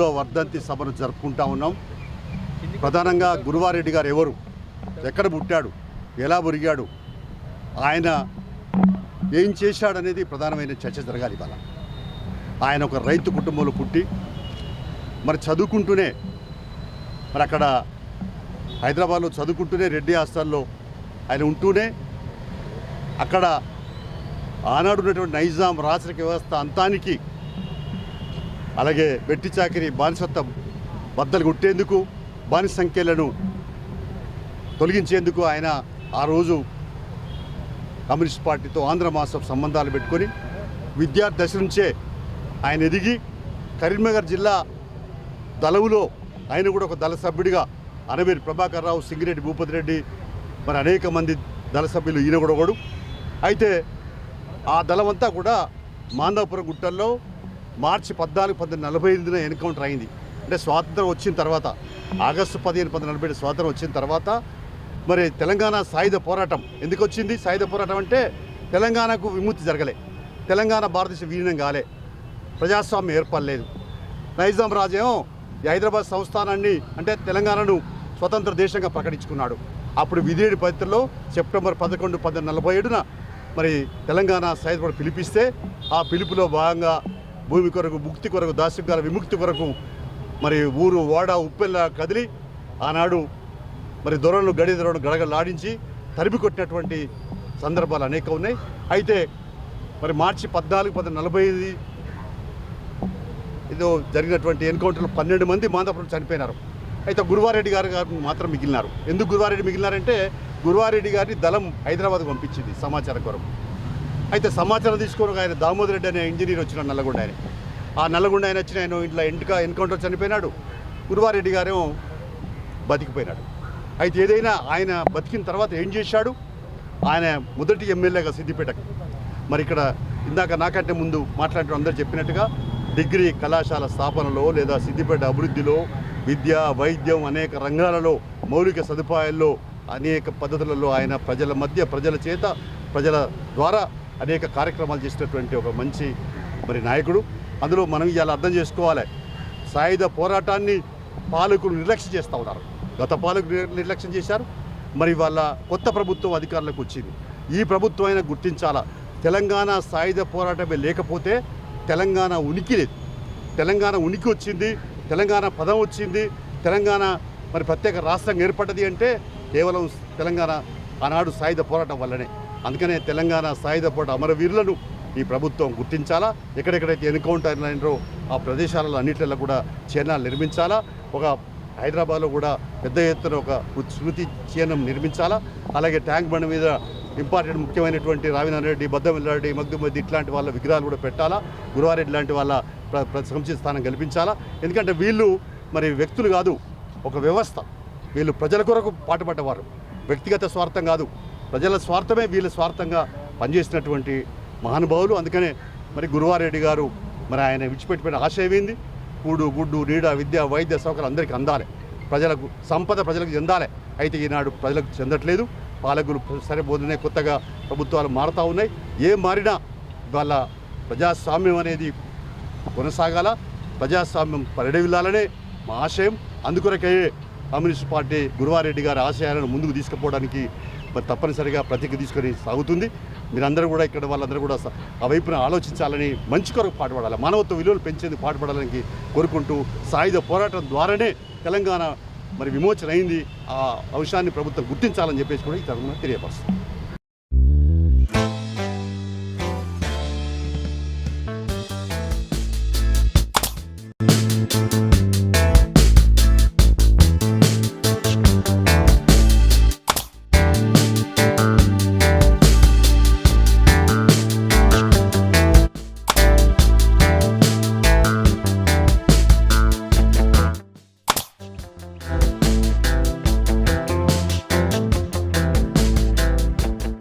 మూడో వర్ధంతి సభను జరుపుకుంటా ఉన్నాం. ప్రధానంగా గురువారెడ్డి గారు ఎవరు? ఎక్కడ పుట్టాడు? ఎలా ఒరిగాడు ఆయన ఏం చేశాడనేది ప్రధానమైన చర్చ జరగాలి ఇవాళ. ఆయన ఒక రైతు కుటుంబంలో పుట్టి మరి చదువుకుంటూనే మరి అక్కడ హైదరాబాద్లో చదువుకుంటూనే రెడ్డి హాస్టల్లో ఆయన ఉంటూనే అక్కడ ఆనాడు ఉన్నటువంటి నైజాం రాచరిక వ్యవస్థ అంతానికి అలాగే వెట్టి చాకిరి బానిసత్వం బద్దలు కొట్టేందుకు బానిస సంఖ్యలను తొలగించేందుకు ఆయన ఆ రోజు కమ్యూనిస్ట్ పార్టీతో ఆంధ్ర మాసం సంబంధాలు పెట్టుకొని విద్యార్థి దశ నుంచే ఆయన ఎదిగి కరీంనగర్ జిల్లా దళవులో ఆయన కూడా ఒక దళ సభ్యుడిగా అనవేరి ప్రభాకర్ రావు సింగిరెడ్డి భూపతి రెడ్డి మరి అనేక మంది దళ సభ్యులు ఈయన కూడా ఒకడు. అయితే ఆ దళమంతా కూడా మాందాపురం గుట్టల్లో మార్చి పద్నాలుగు పద్దెనిమిది నలభై ఎనిమిదిన ఎన్కౌంటర్ అయింది. అంటే స్వాతంత్రం వచ్చిన తర్వాత ఆగస్టు పదిహేను పది నలభై ఏడు స్వాతంత్రం వచ్చిన తర్వాత మరి తెలంగాణ సాయుధ పోరాటం ఎందుకు వచ్చింది సాయుధ పోరాటం అంటే తెలంగాణకు విముక్తి జరగలే. తెలంగాణ భారతదేశ విలీనం కాలే. ప్రజాస్వామ్యం ఏర్పడలేదు. నైజాం రాజేమో ఈ హైదరాబాద్ సంస్థానాన్ని అంటే తెలంగాణను స్వతంత్ర దేశంగా ప్రకటించుకున్నాడు. అప్పుడు విధేయుడి పద్ధతిలో సెప్టెంబర్ పదకొండు పద్దెనిమిది నలభై ఏడున మరి తెలంగాణ సాయుధ పిలిపిస్తే ఆ పిలుపులో భాగంగా భూమి కొరకు ముక్తి కొరకు దాస్యంగాల విముక్తి కొరకు మరి ఊరు వాడ ఉప్పెల్ల కదిలి ఆనాడు మరి దొరలను గడి దొరలను గడగలాడించి తరిమి కొట్టినటువంటి సందర్భాలు అనేక ఉన్నాయి. అయితే మరి మార్చి పద్నాలుగు పది నలభై ఐదు ఇదో జరిగినటువంటి ఎన్కౌంటర్లో పన్నెండు మంది మాందాపురం చనిపోయినారు. అయితే గురువారెడ్డి గారు గారు మాత్రం మిగిలినారు. ఎందుకు గురువారెడ్డి మిగిలినారంటే గురువారెడ్డి గారిని దళం హైదరాబాద్కు పంపించింది సమాచారం కొరకు. అయితే సమాచారం తీసుకొని ఆయన దామోదర్ రెడ్డి అనే ఇంజనీర్ వచ్చిన నల్లగొండ ఆయన. ఆ నల్లగొండ ఆయన వచ్చిన ఆయన ఇంట్లో ఎంటుక ఎన్కౌంటర్ చనిపోయినాడు. గురువారెడ్డి గారేమో బతికిపోయినాడు. అయితే ఏదైనా ఆయన బతికిన తర్వాత ఏం చేశాడు? ఆయన మొదటి ఎమ్మెల్యేగా సిద్దిపేట. మరి ఇక్కడ ఇందాక నాకంటే ముందు మాట్లాడిన అందరూ చెప్పినట్టుగా డిగ్రీ కళాశాల స్థాపనలో లేదా సిద్దిపేట అభివృద్ధిలో విద్య వైద్యం అనేక రంగాలలో మౌలిక సదుపాయాల్లో అనేక పద్ధతులలో ఆయన ప్రజల మధ్య ప్రజల చేత ప్రజల ద్వారా అనేక కార్యక్రమాలు చేసినటువంటి ఒక మంచి మరి నాయకుడు. అందులో మనం ఇవాళ అర్థం చేసుకోవాలి. సాయుధ పోరాటాన్ని పాలకులు నిర్లక్ష్యం చేస్తూ ఉన్నారు. గత పాలకులు నిర్లక్ష్యం చేశారు. మరి వాళ్ళ కొత్త ప్రభుత్వం అధికారంలోకి వచ్చింది. ఈ ప్రభుత్వం అయినా గుర్తించాలా? తెలంగాణ సాయుధ పోరాటమే లేకపోతే తెలంగాణ ఉనికి లేదు. తెలంగాణ ఉనికి వచ్చింది. తెలంగాణ పదం వచ్చింది. తెలంగాణ మరి ప్రత్యేక రాష్ట్రం ఏర్పడ్డది అంటే కేవలం తెలంగాణ ఆనాడు సాయుధ పోరాటం వల్లనే. అందుకనే తెలంగాణ సాయుధ పోరాట అమరవీరులను ఈ ప్రభుత్వం గుర్తించాలా? ఎక్కడెక్కడైతే ఎన్కౌంటర్ అయినారో ఆ ప్రదేశాలలో అన్నిట్లలో కూడా చిహ్నాలు నిర్మించాలా? ఒక హైదరాబాద్లో కూడా పెద్ద ఎత్తున ఒక స్మృతి చిహ్నం నిర్మించాలా? అలాగే ట్యాంక్ బండ్ మీద ఇంపార్టెంట్ ముఖ్యమైనటువంటి రావినారాయణ రెడ్డి బద్దమిల్లారెడ్డి మగ్దుమద్ది ఇట్లాంటి వాళ్ళ విగ్రహాలు కూడా పెట్టాలా? గురువారెడ్డి లాంటి వాళ్ళ ప్ర- ప్ర- సముచిత స్థానం కల్పించాలా? ఎందుకంటే వీళ్ళు మరి వ్యక్తులు కాదు ఒక వ్యవస్థ. వీళ్ళు ప్రజల కొరకు పాటుపడ్డవారు. వ్యక్తిగత స్వార్థం కాదు. ప్రజల స్వార్థమే వీళ్ళ స్వార్థంగా పనిచేసినటువంటి మహానుభావులు. అందుకనే మరి గురువారెడ్డి గారు మరి ఆయన విడిచిపెట్టిపోయిన ఆశయం ఏంది? కూడు గుడ్డు నీడ విద్య వైద్య సౌకర్యాలు అందరికీ అందాలి. ప్రజలకు సంపద ప్రజలకు చెందాలి. అయితే ఈనాడు ప్రజలకు చెందట్లేదు. పాలకులు సరిపోతున్నాయి కొత్తగా ప్రభుత్వాలు మారుతూ ఉన్నాయి. ఏం మారినా వాళ్ళ ప్రజాస్వామ్యం అనేది కొనసాగాల. ప్రజాస్వామ్యం పరిడవిల్లాలనే మా ఆశయం. అందుకొరకే కమ్యూనిస్ట్ పార్టీ గురువారెడ్డి గారి ఆశయాలను ముందుకు తీసుకుపోవడానికి మరి తప్పనిసరిగా ప్రతిజ్ఞ తీసుకొని సాగుతుంది. మీరందరూ కూడా ఇక్కడ వాళ్ళందరూ కూడా ఆ వైపున ఆలోచించాలని మంచి కొరకు పాటుపడాలి. మానవత్వ విలువలు పెంచేందుకు పాటుపడాలని కోరుకుంటూ సాయుధ పోరాటం ద్వారానే తెలంగాణ మరి విమోచన అయింది. ఆ అంశాన్ని ప్రభుత్వం గుర్తించాలని చెప్పేసి కూడా ఈ తరఫున తెలియపరుస్తుంది